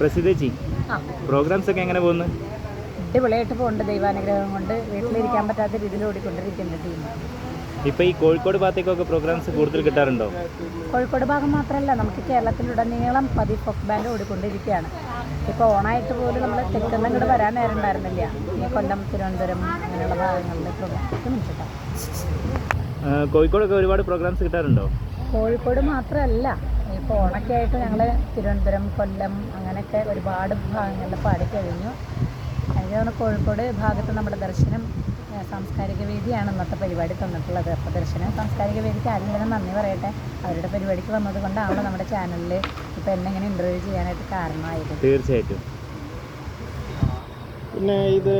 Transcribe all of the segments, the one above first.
പ്രസിദ്ധേച്ചി programmes ഒക്കെ എങ്ങനെ പോകുന്നു? അടിപൊളിയായിട്ട് പോകുന്നുണ്ട് ദൈവാനുഗ്രഹം കൊണ്ട്. വീട്ടിലിരിക്കാൻ പറ്റാത്ത രീതിയിൽ ഓടിക്കൊണ്ടിരിക്കുന്ന ടീം. ഇപ്പൊ ഈ കോഴിക്കോട് ഭാഗത്തേക്കൊക്കെ പ്രോഗ്രാംസ് കൂടുതൽ കിട്ടാറുണ്ടോ? കോഴിക്കോട് ഭാഗം മാത്രമല്ല നമുക്ക് കേരളത്തിലുടനീളം പതി ഫോക്ക് ബാൻഡ് ഓടിക്കൊണ്ടിരിക്കുകയാണ്. ഇപ്പോൾ ഓണായിട്ട് പോലും നമ്മൾ തെക്കുന്ന ഇങ്ങോട്ട് വരാൻ നേരം ഉണ്ടായിരുന്നില്ല. ഈ കൊല്ലം തിരുവനന്തപുരം അങ്ങനെയുള്ള ഭാഗങ്ങളിൽ പ്രോഗ്രാംസ് കോഴിക്കോടൊക്കെ ഒരുപാട് പ്രോഗ്രാംസ് കിട്ടാറുണ്ടോ? കോഴിക്കോട് മാത്രമല്ല ഇപ്പോൾ ഓണൊക്കെ ആയിട്ട് ഞങ്ങൾ തിരുവനന്തപുരം കൊല്ലം അങ്ങനെയൊക്കെ ഒരുപാട് ഭാഗങ്ങളിൽ പാടി കഴിഞ്ഞു. എനിക്ക് തോന്നുന്നു കോഴിക്കോട് ഭാഗത്ത് നമ്മുടെ ദർശനം ഏഹ്, സാംസ്കാരിക വേദിയാണ് ഇന്നത്തെ പരിപാടി തന്നിട്ടുള്ളത്. അപ്പോൾ ദർശനം സാംസ്കാരിക വേദിക്ക് ആദ്യം തന്നെ നന്ദി പറയട്ടെ. അവരുടെ പരിപാടിക്ക് വന്നത് കൊണ്ടാണല്ലോ നമ്മുടെ ചാനലിൽ ഇപ്പോൾ എന്നെ ഇങ്ങനെ ഇന്റർവ്യൂ ചെയ്യാനായിട്ട് കാരണമായത്. തീർച്ചയായിട്ടും. പിന്നെ ഇത്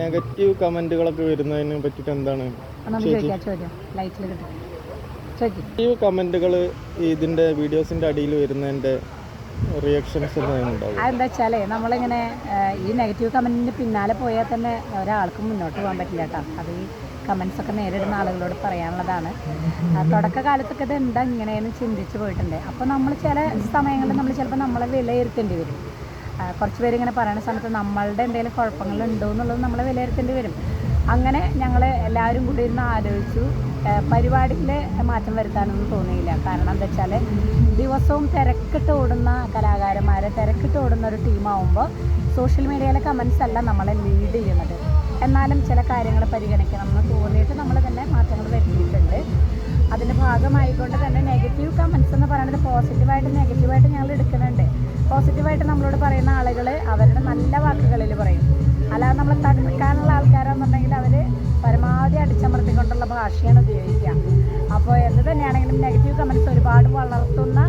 നെഗറ്റീവ് കമന്റുകളൊക്കെ വരുന്നതിനെ പറ്റിയിട്ട് എന്താണ് ചോദ്യം. ലൈറ്റിൽ കിട്ടും. നെഗറ്റീവ് കമന്റുകൾ ഇതിന്റെ വീഡിയോസിന്റെ അടിയിൽ വരുന്നതിന്റെ റിയാക്ഷൻസ് അതെന്താ വെച്ചാലേ നമ്മളിങ്ങനെ ഈ നെഗറ്റീവ് കമന്റിന് പിന്നാലെ പോയാൽ തന്നെ ഒരാൾക്കും മുന്നോട്ട് പോകാൻ പറ്റില്ല കേട്ടോ. അത് ഈ കമൻസ് ഒക്കെ നേരിടുന്ന ആളുകളോട് പറയാനുള്ളതാണ്. തുടക്കകാലത്തൊക്കെ ഇത് എന്താ ഇങ്ങനെയെന്ന് ചിന്തിച്ച് പോയിട്ടുണ്ട്. അപ്പോൾ നമ്മൾ ചില സമയങ്ങളിൽ നമ്മൾ ചിലപ്പോൾ നമ്മളെ വിലയിരുത്തേണ്ടി വരും. കുറച്ച് പേര് ഇങ്ങനെ പറയുന്ന സമയത്ത് നമ്മളുടെ എന്തെങ്കിലും കുഴപ്പങ്ങളുണ്ടോ എന്നുള്ളത് നമ്മളെ വിലയിരുത്തേണ്ടി വരും. അങ്ങനെ ഞങ്ങൾ എല്ലാവരും കൂടി ഇരുന്ന് ആലോചിച്ചു. പരിപാടിയിൽ മാറ്റം വരുത്താനൊന്നും തോന്നിയില്ല. കാരണം എന്താ വെച്ചാൽ ദിവസവും തിരക്കിട്ട് ഓടുന്ന കലാകാരന്മാരെ തിരക്കിട്ട് ഓടുന്ന ഒരു ടീമാവുമ്പോൾ സോഷ്യൽ മീഡിയയിലെ കമൻസ് അല്ല നമ്മളെ ലീഡ് ചെയ്യുന്നത്. എന്നാലും ചില കാര്യങ്ങൾ പരിഗണിക്കണം എന്ന് തോന്നിയിട്ട് നമ്മൾ തന്നെ മാറ്റങ്ങൾ വരുത്തിയിട്ടുണ്ട്. അതിന്റെ ഭാഗമായിക്കൊണ്ട് തന്നെ നെഗറ്റീവ് കമൻസ് എന്ന് പറയുന്നത് പോസിറ്റീവായിട്ട് നെഗറ്റീവായിട്ട് ഞങ്ങൾ എടുക്കുന്നുണ്ട്. പോസിറ്റീവായിട്ട് നമ്മളോട് പറയുന്ന ആളുകൾ അവരുടെ നല്ല വാക്കുകളിൽ പറയും. അല്ലാതെ നമ്മൾ തടുക്കാനുള്ള ആൾക്കാർ ഭാഷയാണ് ഉപയോഗിക്കുക. അപ്പോൾ എന്ത് തന്നെയാണെങ്കിലും നെഗറ്റീവ് കമൻസ് ഒരുപാട് വളർത്തുന്ന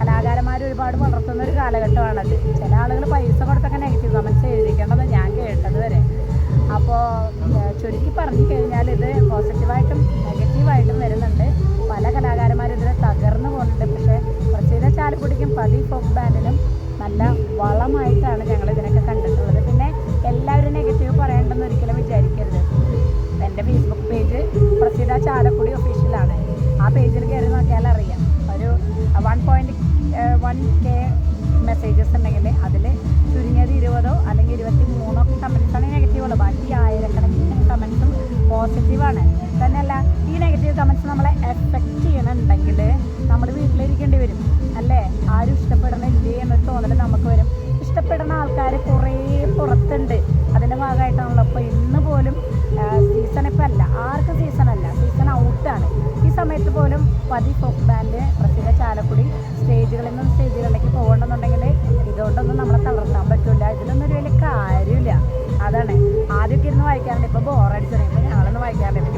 കലാകാരന്മാർ ഒരുപാട് വളർത്തുന്ന ഒരു കാലഘട്ടമാണത്. ചില ആളുകൾ പൈസ കൊടുത്തൊക്കെ നെഗറ്റീവ് കമൻസ് എഴുതിക്കേണ്ടത് ഞാൻ കേട്ടത് വരെ. അപ്പോൾ ചുരുക്കി പറഞ്ഞു കഴിഞ്ഞാൽ ഇത് പോസിറ്റീവായിട്ടും നെഗറ്റീവായിട്ടും വരുന്നുണ്ട്. പല കലാകാരന്മാരും ഇതിൽ തകർന്നു പോകുന്നുണ്ട്. പക്ഷേ പ്രസീത ചാലിപ്പൊടിക്കും പതി ഫോക്ക് ബാൻഡിനും നല്ല വളമായിട്ടാണ് ഞങ്ങൾ ഇതിനൊക്കെ കണ്ടിട്ടുള്ളത്. പിന്നെ എല്ലാവരും നെഗറ്റീവ് പറയേണ്ടെന്ന് ഒരിക്കലും നമ്മളെ എഫക്റ്റ് ചെയ്യണമെന്നുണ്ടെങ്കിൽ നമ്മൾ വീട്ടിലിരിക്കേണ്ടി വരും. അല്ലേ? ആരും ഇഷ്ടപ്പെടണില്ലേ എന്നൊരു തോന്നൽ നമുക്ക് വരും. ഇഷ്ടപ്പെടുന്ന ആൾക്കാർ കുറേ പുറത്തുണ്ട്. അതിന്റെ ഭാഗമായിട്ടാണല്ലോ. അപ്പോൾ ഇന്ന് പോലും സീസൺ ഇപ്പം അല്ല. ആർക്കും സീസൺ അല്ല? സീസൺ ഔട്ടാണ് ഈ സമയത്ത് പോലും പതി ഫോക്ക് ബാൻഡ് പ്രസിദ്ധ ചാലക്കുടി സ്റ്റേജുകളിൽ നിന്ന് സ്റ്റേജുകളിലേക്ക് പോകണമെന്നുണ്ടെങ്കിൽ ഇതുകൊണ്ടൊന്നും നമ്മളെ തളർത്താൻ പറ്റില്ല ഇതിലൊന്നും ഒരു വലിയ കാര്യമില്ല. അതാണ്. ആദ്യമൊക്കെ ഇരുന്ന് വായിക്കാറുണ്ട്. ഇപ്പോൾ ബോറടിച്ചു ഇപ്പോൾ ഞങ്ങളൊന്ന് വായിക്കാറില്ല